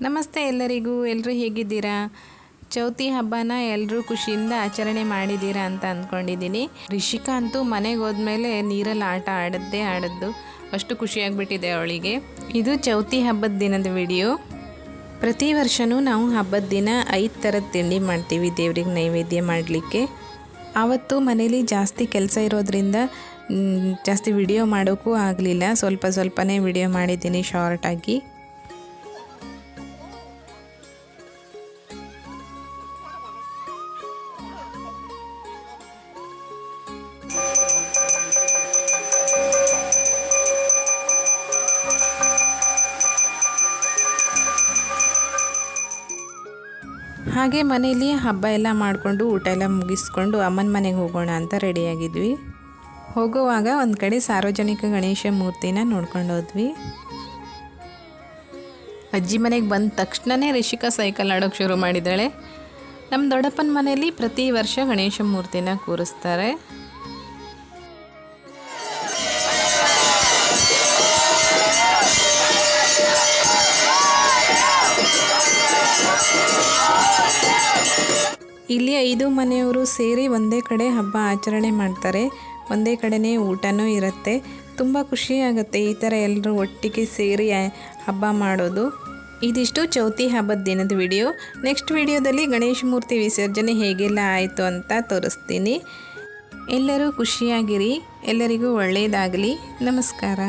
ನಮಸ್ತೆ ಎಲ್ಲರಿಗೂ ಎಲ್ಲರೂ ಹೇಗಿದ್ದೀರಾ? ಚೌತಿ ಹಬ್ಬನ ಎಲ್ಲರೂ ಖುಷಿಯಿಂದ ಆಚರಣೆ ಮಾಡಿದ್ದೀರಾ ಅಂತ ಅಂದ್ಕೊಂಡಿದ್ದೀನಿ. ರಿಷಿಕಾ ಅಂತೂ ಮನೆಗೆ ಹೋದ್ಮೇಲೆ ನೀರಲ್ಲಿ ಆಟ ಆಡದ್ದೇ ಆಡದ್ದು. ಅಷ್ಟು ಖುಷಿಯಾಗಿಬಿಟ್ಟಿದೆ ಅವಳಿಗೆ. ಇದು ಚೌತಿ ಹಬ್ಬದ ದಿನದ ವಿಡಿಯೋ. ಪ್ರತಿ ವರ್ಷವೂ ನಾವು ಹಬ್ಬದ ದಿನ ಐದು ಥರದ ತಿಂಡಿ ಮಾಡ್ತೀವಿ ದೇವ್ರಿಗೆ ನೈವೇದ್ಯ ಮಾಡಲಿಕ್ಕೆ. ಆವತ್ತು ಮನೇಲಿ ಜಾಸ್ತಿ ಕೆಲಸ ಇರೋದ್ರಿಂದ ಜಾಸ್ತಿ ವಿಡಿಯೋ ಮಾಡೋಕ್ಕೂ ಆಗಲಿಲ್ಲ. ಸ್ವಲ್ಪ ಸ್ವಲ್ಪನೇ ವಿಡಿಯೋ ಮಾಡಿದ್ದೀನಿ ಶಾರ್ಟಾಗಿ. ಹಾಗೆ ಮನೆಯಲ್ಲಿ ಹಬ್ಬ ಎಲ್ಲ ಮಾಡಿಕೊಂಡು ಊಟ ಎಲ್ಲ ಮುಗಿಸ್ಕೊಂಡು ಅಮ್ಮನ ಮನೆಗೆ ಹೋಗೋಣ ಅಂತ ರೆಡಿಯಾಗಿದ್ವಿ. ಹೋಗುವಾಗ ಒಂದು ಕಡೆ ಸಾರ್ವಜನಿಕ ಗಣೇಶ ಮೂರ್ತಿನ ನೋಡ್ಕೊಂಡು ಹೋದ್ವಿ. ಅಜ್ಜಿ ಮನೆಗೆ ಬಂದ ತಕ್ಷಣವೇ ರಿಷಿಕಾ ಸೈಕಲ್ ಆಡೋಕ್ಕೆ ಶುರು ಮಾಡಿದ್ದಾಳೆ. ನಮ್ಮ ದೊಡ್ಡಪ್ಪನ ಮನೆಯಲ್ಲಿ ಪ್ರತಿ ವರ್ಷ ಗಣೇಶ ಮೂರ್ತಿನ ಕೂರಿಸ್ತಾರೆ. ಇಲ್ಲಿ ಐದು ಮನೆಯವರು ಸೇರಿ ಒಂದೇ ಕಡೆ ಹಬ್ಬ ಆಚರಣೆ ಮಾಡ್ತಾರೆ. ಒಂದೇ ಕಡೆನೇ ಊಟನೂ ಇರುತ್ತೆ. ತುಂಬ ಖುಷಿಯಾಗುತ್ತೆ ಈ ಥರ ಎಲ್ಲರೂ ಒಟ್ಟಿಗೆ ಸೇರಿ ಹಬ್ಬ ಮಾಡೋದು. ಇದಿಷ್ಟು ಚೌತಿ ಹಬ್ಬದ ದಿನದ ವಿಡಿಯೋ. ನೆಕ್ಸ್ಟ್ ವಿಡಿಯೋದಲ್ಲಿ ಗಣೇಶ ಮೂರ್ತಿ ವಿಸರ್ಜನೆ ಹೇಗೆಲ್ಲ ಆಯಿತು ಅಂತ ತೋರಿಸ್ತೀನಿ. ಎಲ್ಲರೂ ಖುಷಿಯಾಗಿರಿ. ಎಲ್ಲರಿಗೂ ಒಳ್ಳೆಯದಾಗಲಿ ನಮಸ್ಕಾರ.